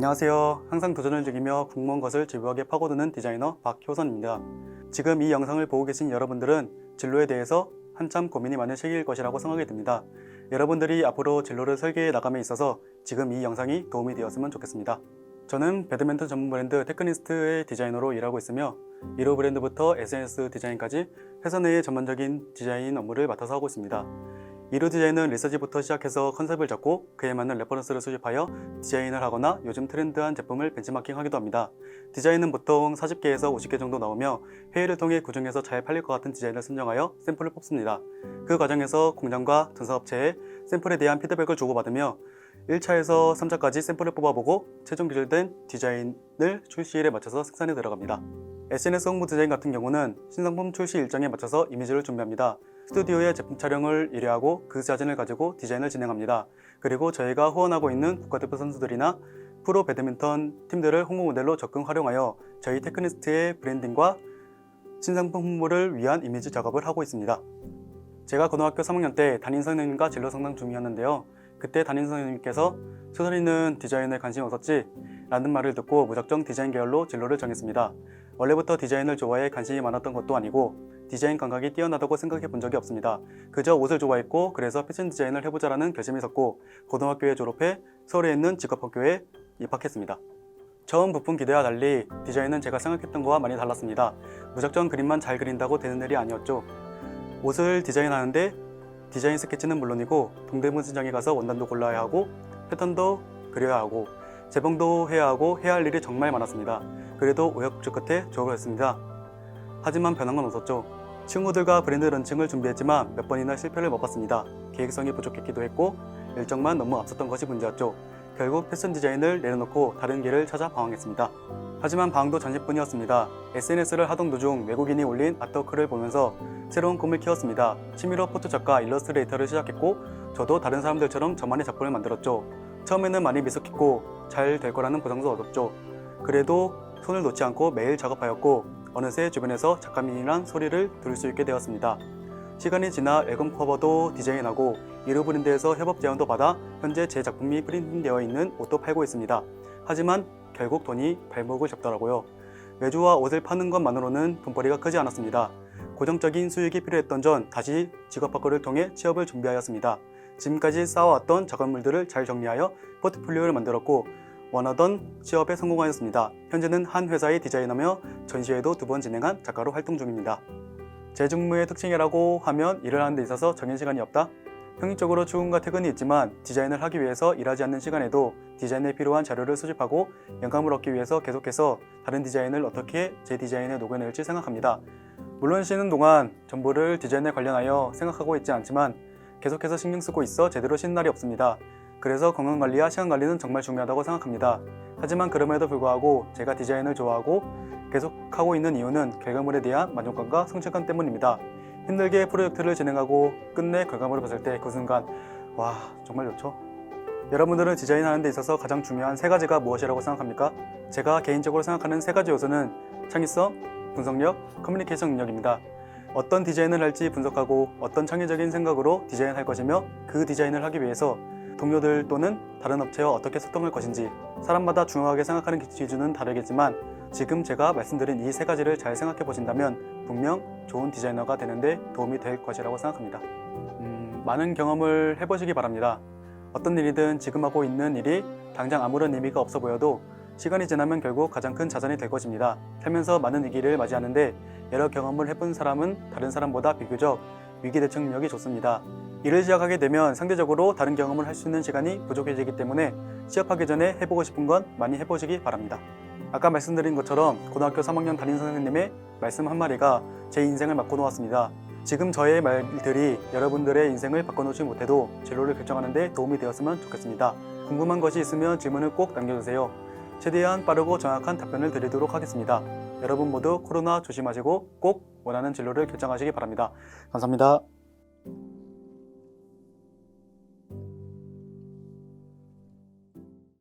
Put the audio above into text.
안녕하세요. 항상 도전을 즐기며 궁금한 것을 지부하게 파고드는 디자이너 박효선입니다. 지금 이 영상을 보고 계신 여러분들은 진로에 대해서 한참 고민이 많은 시기일 것이라고 생각이 듭니다. 여러분들이 앞으로 진로를 설계해 나감에 있어서 지금 이 영상이 도움이 되었으면 좋겠습니다. 저는 배드민턴 전문 브랜드 테크니스트의 디자이너로 일하고 있으며 1호 브랜드부터 SNS 디자인까지 회사 내의 전반적인 디자인 업무를 맡아서 하고 있습니다. 1호 디자인은 리서치부터 시작해서 컨셉을 잡고 그에 맞는 레퍼런스를 수집하여 디자인을 하거나 요즘 트렌드한 제품을 벤치마킹하기도 합니다. 디자인은 보통 40개에서 50개 정도 나오며 회의를 통해 그 중에서 잘 팔릴 것 같은 디자인을 선정하여 샘플을 뽑습니다. 그 과정에서 공장과 전사업체에 샘플에 대한 피드백을 주고받으며 1차에서 3차까지 샘플을 뽑아보고 최종 기술된 디자인을 출시일에 맞춰서 생산에 들어갑니다. SNS 홍보 디자인 같은 경우는 신상품 출시 일정에 맞춰서 이미지를 준비합니다. 스튜디오에 제품 촬영을 의뢰하고 그 사진을 가지고 디자인을 진행합니다. 그리고 저희가 후원하고 있는 국가대표 선수들이나 프로 배드민턴 팀들을 홍보 모델로 적극 활용하여 저희 테크니스트의 브랜딩과 신상품 홍보를 위한 이미지 작업을 하고 있습니다. 제가 고등학교 3학년 때 담임 선생님과 진로 상담 중이었는데요. 그때 담임 선생님께서 소설이는 디자인에 관심이 없었지? 라는 말을 듣고 무작정 디자인 계열로 진로를 정했습니다. 원래부터 디자인을 좋아해 관심이 많았던 것도 아니고 디자인 감각이 뛰어나다고 생각해 본 적이 없습니다. 그저 옷을 좋아했고 그래서 패션 디자인을 해보자라는 결심이 섰고 고등학교에 졸업해 서울에 있는 직업학교에 입학했습니다. 처음 부품 기대와 달리 디자인은 제가 생각했던 거와 많이 달랐습니다. 무작정 그림만 잘 그린다고 되는 일이 아니었죠. 옷을 디자인하는데 디자인 스케치는 물론이고 동대문 시장에 가서 원단도 골라야 하고 패턴도 그려야 하고 재봉도 해야 하고 해야 할 일이 정말 많았습니다. 그래도 우여곡절 끝에 졸업을 했습니다. 하지만 변한 건 없었죠. 친구들과 브랜드 런칭을 준비했지만 몇 번이나 실패를 맛봤습니다. 계획성이 부족했기도 했고 일정만 너무 앞섰던 것이 문제였죠. 결국 패션 디자인을 내려놓고 다른 길을 찾아 방황했습니다. 하지만 방도 잠시뿐이었습니다. SNS를 하던 도중 외국인이 올린 아트워크를 보면서 새로운 꿈을 키웠습니다. 취미로 포토 작가, 일러스트레이터를 시작했고 저도 다른 사람들처럼 저만의 작품을 만들었죠. 처음에는 많이 미숙했고 잘 될 거라는 보장도 얻었죠. 그래도 손을 놓지 않고 매일 작업하였고 어느새 주변에서 작가민이란 소리를 들을 수 있게 되었습니다. 시간이 지나 앨범 커버도 디자인 하고 이루 브랜드에서 협업 제안도 받아 현재 제 작품이 프린팅되어 있는 옷도 팔고 있습니다. 하지만 결국 돈이 발목을 잡더라고요. 외주와 옷을 파는 것만으로는 돈벌이가 크지 않았습니다. 고정적인 수익이 필요했던 전 다시 직업학교를 통해 취업을 준비하였습니다. 지금까지 쌓아왔던 작업물들을 잘 정리하여 포트폴리오를 만들었고 원하던 취업에 성공하였습니다. 현재는 한 회사에 디자인하며 전시회도 두 번 진행한 작가로 활동 중입니다. 제 직무의 특징이라고 하면 일을 하는 데 있어서 정해진 시간이 없다? 평일적으로 출근과 퇴근이 있지만 디자인을 하기 위해서 일하지 않는 시간에도 디자인에 필요한 자료를 수집하고 영감을 얻기 위해서 계속해서 다른 디자인을 어떻게 제 디자인에 녹여낼지 생각합니다. 물론 쉬는 동안 정보를 디자인에 관련하여 생각하고 있지 않지만 계속해서 신경 쓰고 있어 제대로 쉬는 날이 없습니다. 그래서 건강관리와 시간관리는 정말 중요하다고 생각합니다. 하지만 그럼에도 불구하고 제가 디자인을 좋아하고 계속하고 있는 이유는 결과물에 대한 만족감과 성취감 때문입니다. 힘들게 프로젝트를 진행하고 끝내 결과물을 봤을 때 그 순간 와 정말 좋죠. 여러분들은 디자인하는 데 있어서 가장 중요한 세 가지가 무엇이라고 생각합니까? 제가 개인적으로 생각하는 세 가지 요소는 창의성, 분석력, 커뮤니케이션 능력입니다. 어떤 디자인을 할지 분석하고 어떤 창의적인 생각으로 디자인할 것이며 그 디자인을 하기 위해서 동료들 또는 다른 업체와 어떻게 소통할 것인지 사람마다 중요하게 생각하는 기준은 다르겠지만 지금 제가 말씀드린 이 세 가지를 잘 생각해 보신다면 분명 좋은 디자이너가 되는데 도움이 될 것이라고 생각합니다. 음, 많은 경험을 해보시기 바랍니다. 어떤 일이든 지금 하고 있는 일이 당장 아무런 의미가 없어 보여도 시간이 지나면 결국 가장 큰 자산이 될 것입니다. 살면서 많은 위기를 맞이하는데 여러 경험을 해본 사람은 다른 사람보다 비교적 위기 대처 능력이 좋습니다. 일을 시작하게 되면 상대적으로 다른 경험을 할 수 있는 시간이 부족해지기 때문에 취업하기 전에 해보고 싶은 건 많이 해보시기 바랍니다. 아까 말씀드린 것처럼 고등학교 3학년 담임 선생님의 말씀 한마디가 제 인생을 바꿔놓았습니다. 지금 저의 말들이 여러분들의 인생을 바꿔놓지 못해도 진로를 결정하는 데 도움이 되었으면 좋겠습니다. 궁금한 것이 있으면 질문을 꼭 남겨주세요. 최대한 빠르고 정확한 답변을 드리도록 하겠습니다. 여러분 모두 코로나 조심하시고 꼭 원하는 진로를 결정하시기 바랍니다. 감사합니다.